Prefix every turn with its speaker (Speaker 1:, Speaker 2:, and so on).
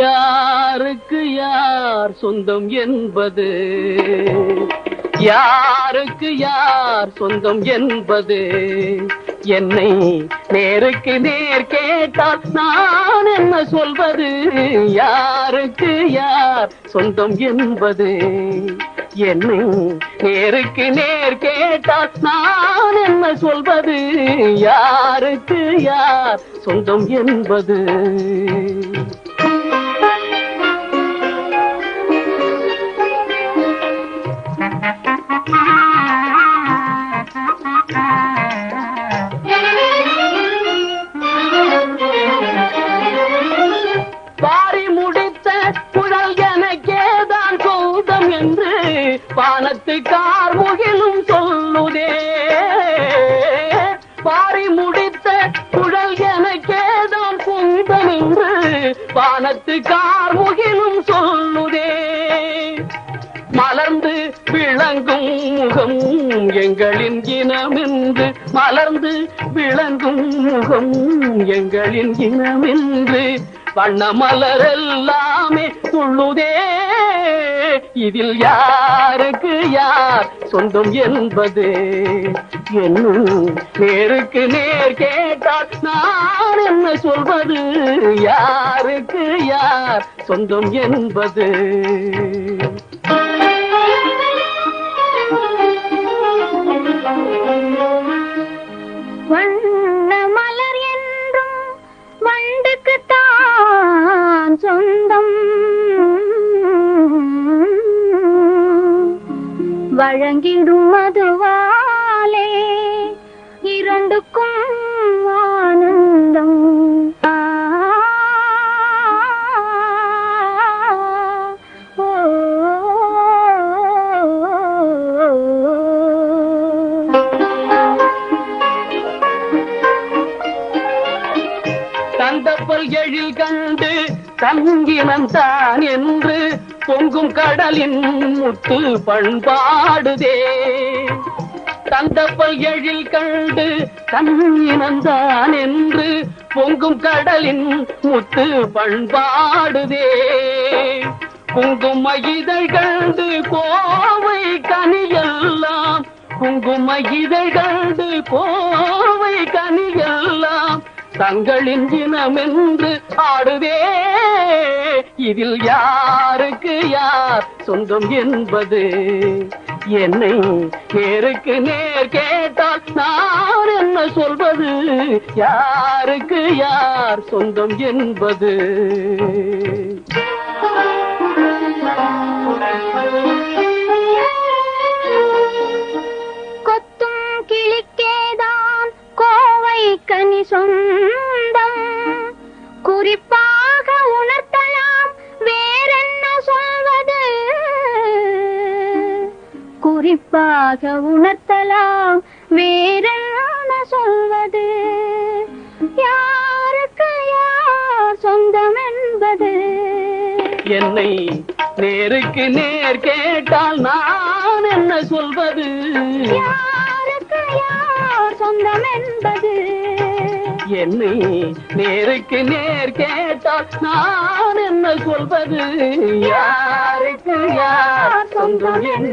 Speaker 1: யாருக்கு யார் சொந்தம் என்பது? யாருக்கு யார் சொந்தம் என்பது? என்னை நேருக்கு நேர் கேட்டால் நான் என்ன சொல்வது? யாருக்கு யார் சொந்தம் என்பது? என்னை நேருக்கு நேர் கேட்டால் நான் என்ன சொல்வது? யாருக்கு யார் சொந்தம் என்பது? வானத்து கார்முகிலும் சொல்லுதே. பாரி முடித்த குழல் எனக்கேதான் சொந்தம் என்று வானத்து கார்முகிலும் சொல்லுதே. மலர்ந்து விளங்கும் முகம் எங்களின் இனமென்று. மலர்ந்து விளங்கும் முகம் எங்களின் இனமென்று. வண்ண மலர் எல்லாமே துள்ளுதே இதில் யாருக்கு யார் சொந்தம் என்பது? என்னும் நேருக்கு நேர் கேட்டால் நான் என்ன சொல்வது? யாருக்கு யார் சொந்தம் என்பது?
Speaker 2: வழங்கிடும் மதுவாலே. இரண்டுக்கும் ஆனந்தம்.
Speaker 1: தந்தப்பல் எழில் கண்டு தங்கினந்தான் என்று பொங்கும் கடலின் முத்து பண்பாடுதே. தந்தப்பல் எழில் கண்டு தங்கினந்தான் என்று பொங்கும் கடலின் முத்து பண்பாடுதே. குங்கும இதழ் கண்டு கோவை கனியெல்லாம் குங்கும இதழ் கண்டு கோ தங்களின் தினமென்று ஆடுவே இதில் யாருக்கு யார் சொந்தம் என்பது? என்னை நேருக்கு நேர் கேட்டால் நான் என்ன சொல்வது? யாருக்கு யார் சொந்தம் என்பது?
Speaker 2: சொந்தம். குறிப்பாக உணர்த்தலாம் வேறென்ன சொல்வது? குறிப்பாக உணர்த்தலாம் வேறென்ன சொல்வது? யாருக்கு யார் சொந்தம் என்பது?
Speaker 1: என்னை நேருக்கு நேர் கேட்டால் நான் என்ன சொல்வது?
Speaker 2: யாருக்கு யார் சொந்தம் என்பது?
Speaker 1: என்னை நேருக்கு நேர் கேட்டால் நான் என்ன சொல்வது? யாருக்கு யார் சொந்தம் என்று